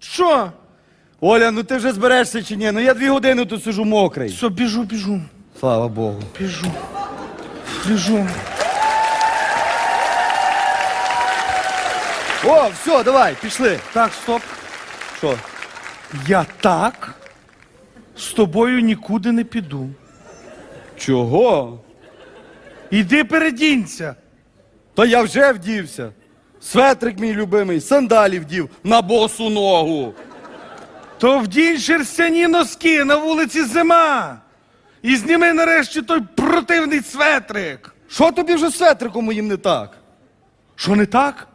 Що? Оля, ну ти вже зберешся чи ні? Ну я дві години тут сижу мокрий. Все, біжу, біжу, Слава Богу. біжу. Біжу. О, все, давай, пішли. Так, стоп. Що? Я так з тобою нікуди не піду. Чого? Іди передінься. Та я вже вдівся. Светрик мій любимий, сандалі вдів на босу ногу. То вдінь шерстяні носки на вулиці зима. І зніми нарешті той противний светрик. Що тобі вже з светриком моїм не так? Що не так?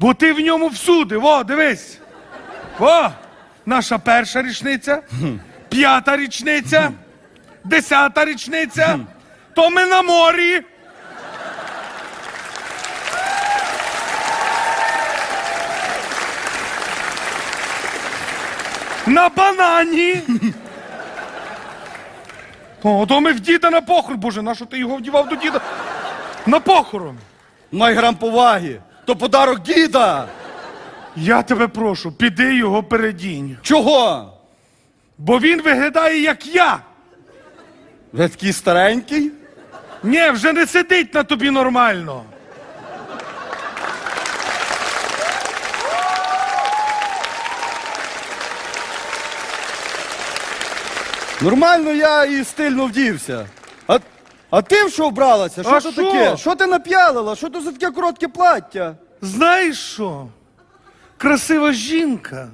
Бо ти в ньому всюди. Во, дивись. Во, наша перша річниця, п'ята річниця, десята річниця. То ми на морі. На банані. О, то ми в діда на похорон. Боже, на що ти його вдівав до діда? На похорон. Май грам поваги. То подарок діда. Я тебе прошу, піди його передінь. Чого? Бо він виглядає як я. Ви такий старенький? Ні, вже не сидить на тобі нормально. Нормально я і стильно вдівся. А, а ти в що вбралася? Що А що? таке? Що ти нап'ялила? Що то за таке коротке плаття? Знаєш що? Красива жінка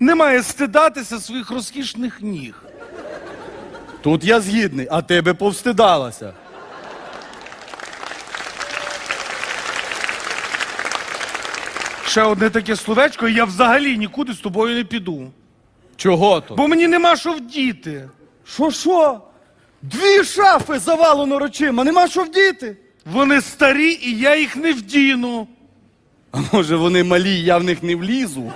не має стидатися своїх розкішних ніг. Тут я згідний, а ти би повстидалася. Ще одне таке словечко, і я взагалі нікуди з тобою не піду. Чого то? Бо мені нема що вдіти. Що що? Дві шафи завалено речима, нема що вдіти. Вони старі, і я їх не вдіну. А може вони малі, я в них не влізу?